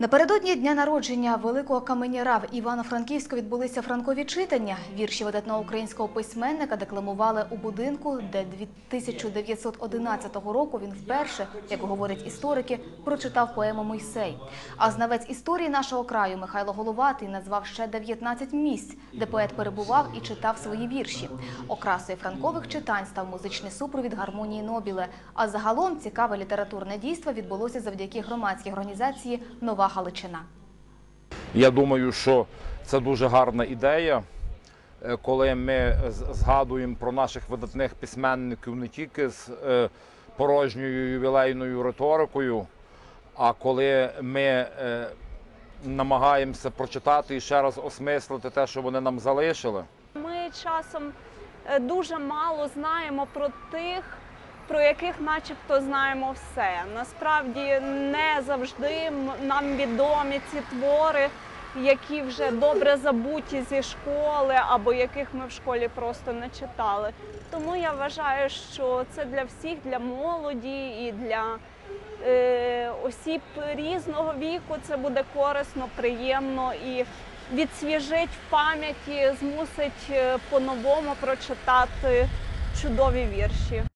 Напередодні дня народження великого каменяра в Івано-Франківську відбулися франкові читання. Вірші видатного українського письменника декламували у будинку, де 1911 року він вперше, як говорять історики, прочитав поему Мойсей. А знавець історії нашого краю Михайло Головатий назвав ще 19 місць, де поет перебував і читав свої вірші. Окрасою франкових читань став музичний супровід гармонії Нобіле. А загалом цікаве літературне дійство відбулося завдяки громадській організації Нова Галичина. Я думаю, що це дуже гарна ідея, е, коли ми згадуємо про наших видатних письменників не тільки з е, порожньою ювілейною риторикою, а коли ми е, намагаємося прочитати і ще раз осмислити те, що вони нам залишили. Ми часом дуже мало знаємо про тих, про яких начебто знаємо все. Насправді не завжди нам відомі ці твори, які вже добре забуті зі школи, або яких ми в школі просто не читали. Тому я вважаю, що це для всіх, для молоді і для е, осіб різного віку це буде корисно, приємно і відсвіжить в пам'яті, змусить е, по-новому прочитати чудові вірші.